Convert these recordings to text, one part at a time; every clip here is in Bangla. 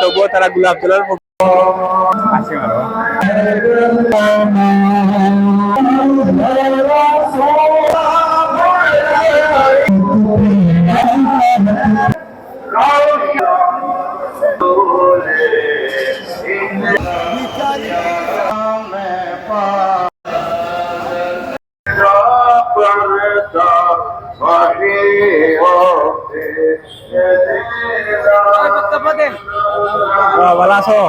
তবুও তারা গোলাপ জলের হাসি ভালো আছো?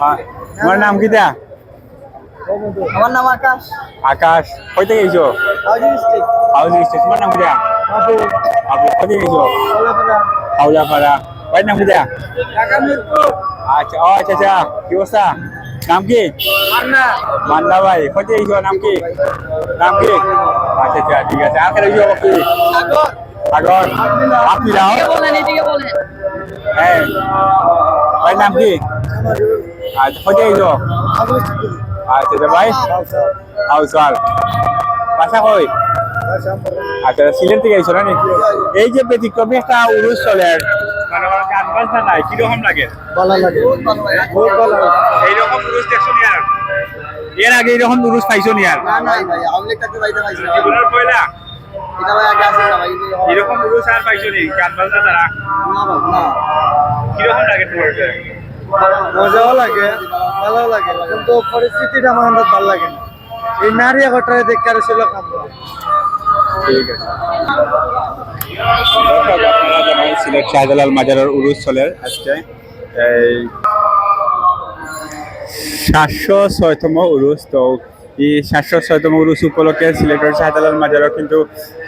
হ্যাঁ, তোমার নাম কি দা আমার নাম আকাশ। আকাশ। কই থেকে গেছো হাউজিং স্টেশন তোমার নাম কি দা বাবু। আপু কই থেকে গেছো হাওড়াপাড়া বাড়ির নাম কি দা আচ্ছা ও আচ্ছা আচ্ছা। কি অবস্থা? নাম কি? মান্না। ভাই কই থেকে গেছো নাম কি? নাম কি? আচ্ছা আচ্ছা ঠিক আছে। আর কেন গেছো আগর আপনি যাও। হ্যাঁ। ভাই নাম কি? আচ্ছা কই থেকে আচ্ছা আচ্ছা ভাই। হাউসওয়াল বাসা কই? আচ্ছা সিলেট থেকে আইছো না নি? এই যে ব্যতিক্রমী একটা উরুস চলে। মানে আমার গান বাজনা নাই কীরকম লাগে? ভালো লাগে। বহুত ভালো লাগে। বহুত ভালো লাগে এইরকম উরুস দেখছ নি আর? এর আগে এরকম উরুস পাইছো নি আর? না না ভাই আমলে কাছে বাইতে পাইছি। এরকম উরুস আর পাইছো নি গান বাজনা তারা? কীরকম লাগে তোমার মজাও লাগে ভালো লাগে কিন্তু পরিস্থিতিটা আমার ভালো লাগে না। এই নারী একটারে দেখতে আর ছিল কাম ঠিক আছে। আপনারা জানেন সিলেট শাহজালাল মাজারের উরুস চলে আজকে এই সাতশো ছয়তম উরুস তো সাতশো ছয়তম উরুস উপলক্ষে সিলেটের শাহজালাল মাজারও কিন্তু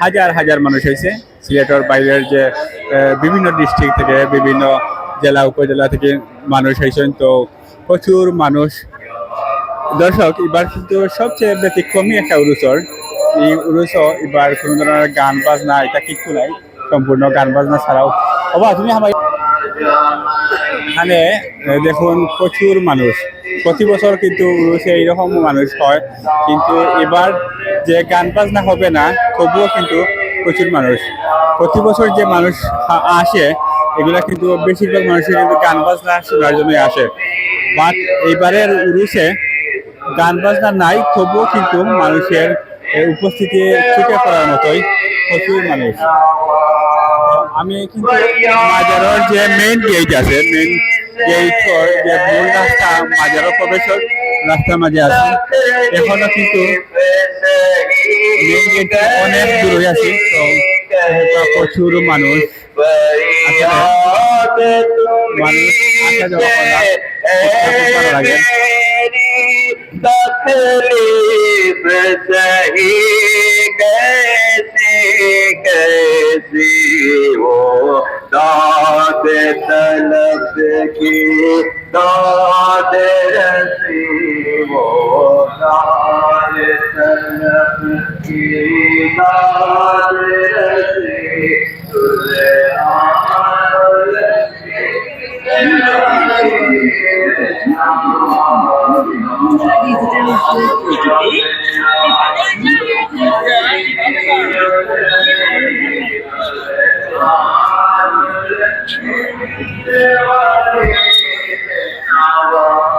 হাজার হাজার মানুষ হয়েছে। সিলেটের বাইরের যে বিভিন্ন ডিস্ট্রিক্ট থেকে, বিভিন্ন জেলা, উপজেলা থেকে মানুষ হয়েছেন। তো প্রচুর মানুষ। দর্শক, এবার কিন্তু সবচেয়ে ব্যতিক্রমী একটা উরুসর। এই উরুসও এবার কোনো ধরনের গান বাজনা, এটা কিছু নাই। সম্পূর্ণ গান বাজনা ছাড়াও। বাবা তুমি আমার এখানে দেখুন, প্রচুর মানুষ। প্রতি বছর কিন্তু উরুসে এইরকম মানুষ হয়, কিন্তু এবার যে গান বাজনা হবে না, তবুও কিন্তু প্রচুর মানুষ। প্রতি বছর যে মানুষ আসে, এগুলা কিন্তু বেশিরভাগ মানুষই কিন্তু গান বাজনা শোনার জন্য আসে। বাট এইবারের উরুসে গান বাজনা নাই, তবুও কিন্তু মানুষের উপস্থিতি চোখে পড়ার মতোই প্রচুর মানুষ। আমি কিন্তু মাজারের যে মেইন গেট আছে মেইন গেট যে মূল রাস্তা, মাজারের প্রবেশের রাস্তার মাঝে আছে। এখনও কিন্তু মেইন গেট অনেক দূরে আছে, তো প্রচুর মানুষ মানুষ আসা दाद तलब की दाद रसी वो दाद तलब की दाद रसी तुझे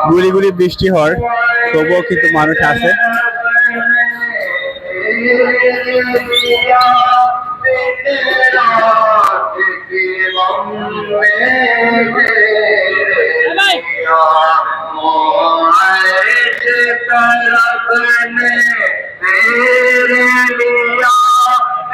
গুড়ি গুড়ি বৃষ্টি হওয়ার তবুও কিন্তু মানুষ আছে।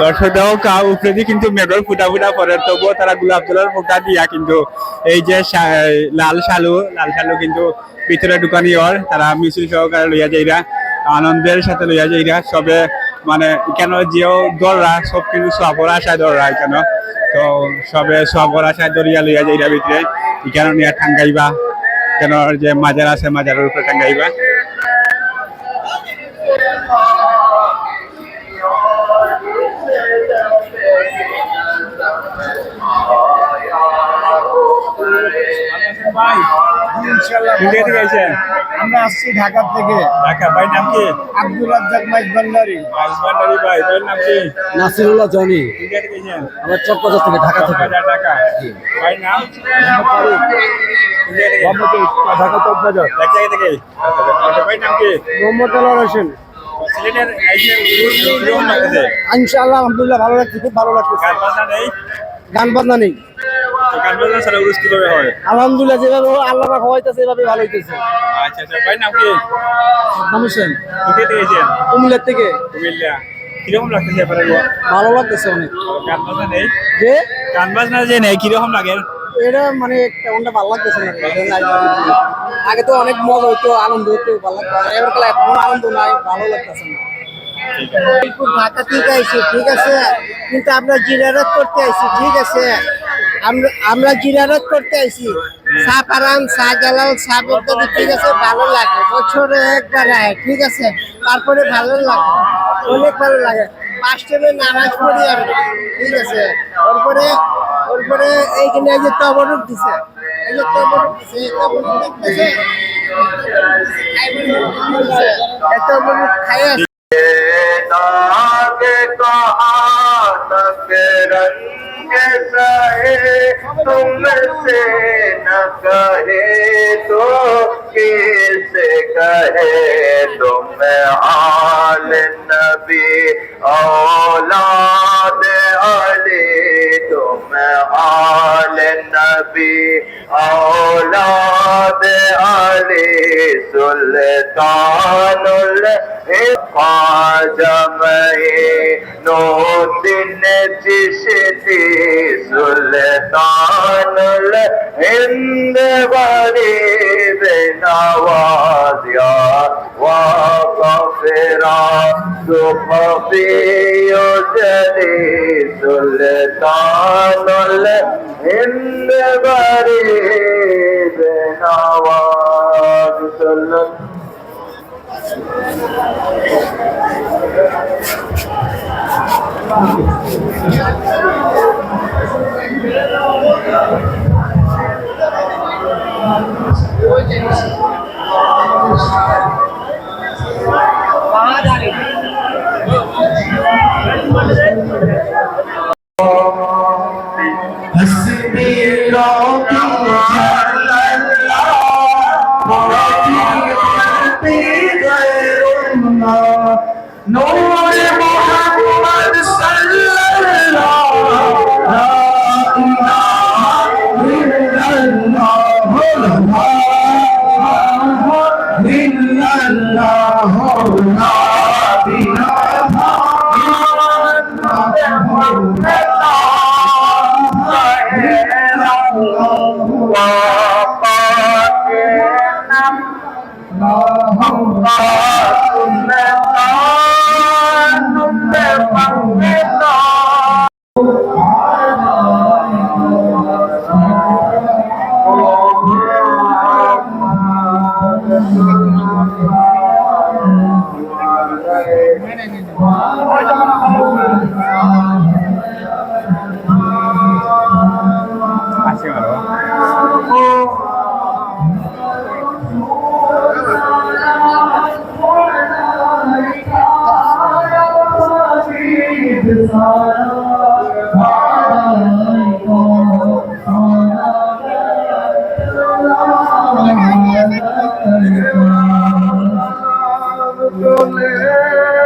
দর্শক কা উপরে কিন্তু মেঘর ফুটা ফুটা পরে তবুও তারা গোলাপ জলের ফুটা দিয়া কিন্তু এই যে লাল শালু লাল শালু কিন্তু ভিতরে ঢুকানি হর তারা মিছিল সহকারে লইয়া যাইরা, আনন্দের সাথে লইয়া যাইরা সবে মানে কেন যেও দলরা সব কিছু সবর আশায় দলরা কেন? তো সবে সবর আশায় দরিয়া লইয়া যাইরা ভিতরে। কেন নিয়ে ঠাঙ্গাইবা। কেন যে মাজার আছে, মাজারের উপরে টাঙ্গাইবা ভাই কোন থেকে আইছেন আমরা আসছি ঢাকা থেকে। ঢাকা ভাই নাম কি? আব্দুল রাজ্জাক মাইক ভান্ডারি। হাজবান্ডারি ভাই ভাইয়ের নাম কি? নাসিরুল্লাহ জনি। কোন থেকে আইছেন আমরা চকবাজার থেকে ঢাকা থেকে। টাকা ভাই নাম? থেকে? ঢাকা চকবাজার এক জায়গা থেকে। ভাই নাম কি? মোহাম্মদ আল্লাহ হোসেন। ইনশাআল্লাহ আলহামদুলিল্লাহ ভালো লাগছে খুব ভালো লাগছে। গান বাজনা নেই? গান বাজনা নেই। তো গান বাজনা ছাড়া উরুস কীভাবে হয়? আলহামদুলিল্লাহ যেভাবে আল্লাহ খাওয়াইতেছে এভাবে ভালো হইতেছে। আচ্ছা আচ্ছা ভাই নাম কি? হোসেন। কোথা থেকে আইছেন কুমিল্লার থেকে। কুমিল্লা। কীরকম লাগতেছে ভালো লাগতেছে অনেক। গান বাজনা নেই? যে গান বাজনা যে নেই কীরকম লাগে? এটা মানে তেমনটা ভালো লাগতেছে না? আগে তো অনেক মজা হইতো, আনন্দ হতো ভালো লাগতো। এবার আনন্দ নাই, ভালো লাগতেছে না। আইছি ঠিক আছে? কিন্তু আমরা জিরারত করতে আইছি ঠিক আছে? আমরা জিরারত করতে আইছি চা পারান চা গেলাল চা পদ্ধতি ঠিক আছে? ভালো লাগে। বছরে একবার আয়, ঠিক আছে? তারপরে ভালো লাগে। অনেক ভালো লাগে। টাইমে নামাজ আমি ঠিক আছে? তারপরে তারপরে এইখানে এই যে তবরুক দিছে এই যে তবরুক দিছে এই তবরুক দেখতেছে এই তবরুক খাইয়া दाग कहाँ तक रंग सहे तुमसे न कहे तो किसे कहे तुम आल नबी औलाद अली آل نبی اولاد علی سلطان الحفاظم نوتن چشتی سلطان الہند بری بنواز یا وقفرا صففی جلی سلطان নলে বারে বেনাওয়াজ সল্লাল্লাহু Thank you. No Yeah.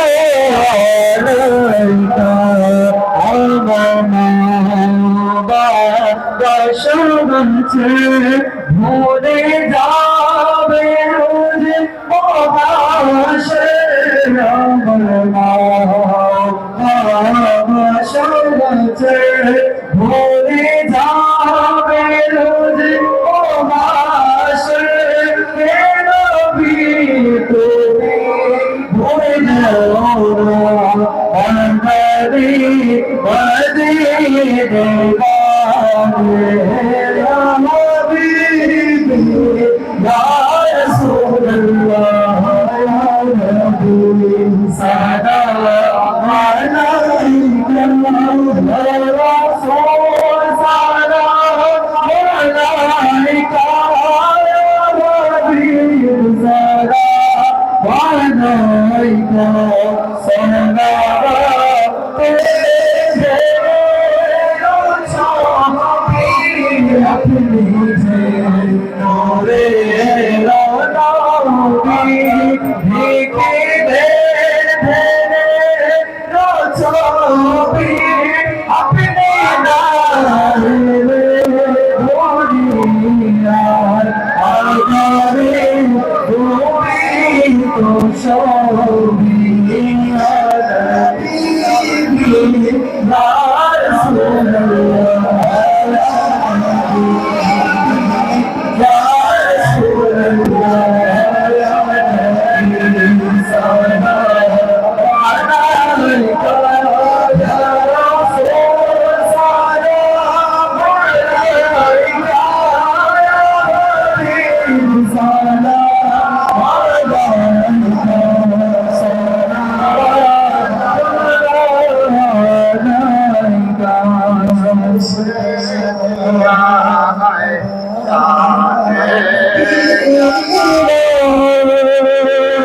ভরে যাবে রোজ মহাশে ভরে سنة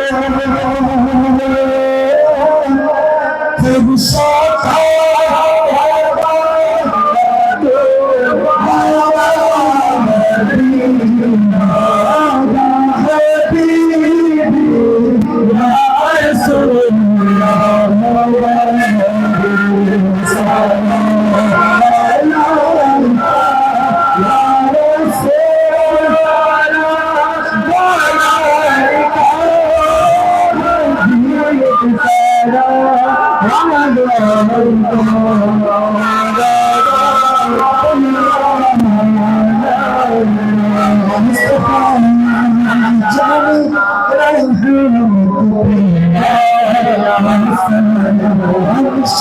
কোন হানে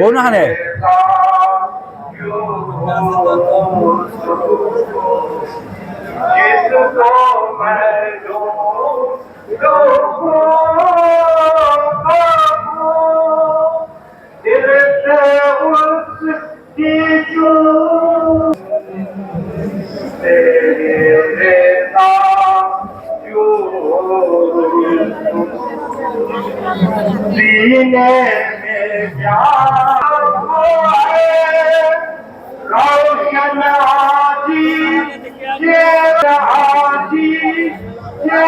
बोलो हने Yeah. सीने में प्यार रोशन हाजी ये हाजी ये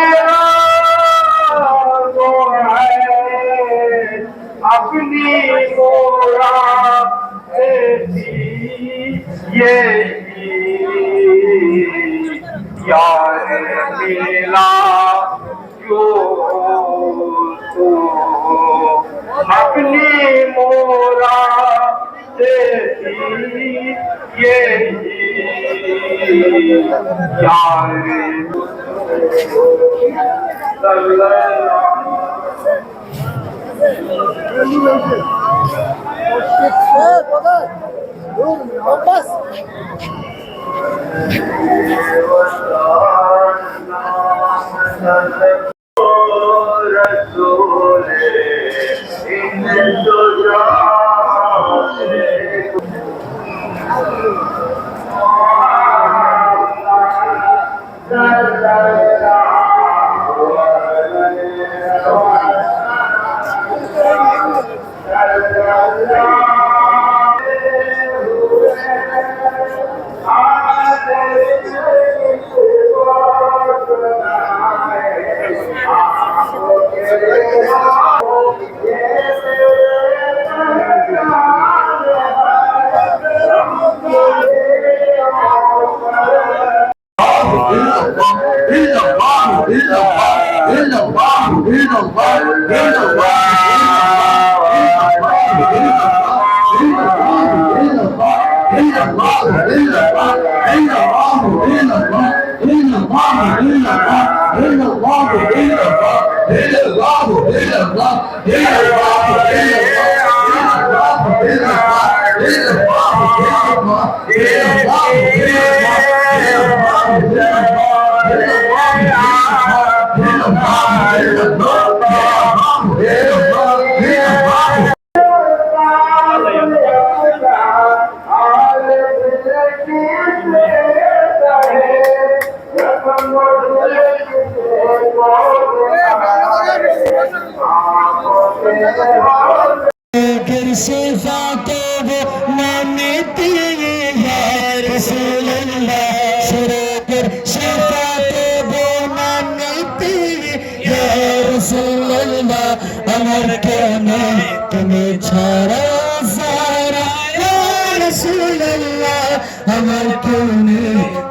Olmaz. Yeah. আমার কেমনে তুমি ছাড়া সারা রসুল্লাহ আমার কেমনে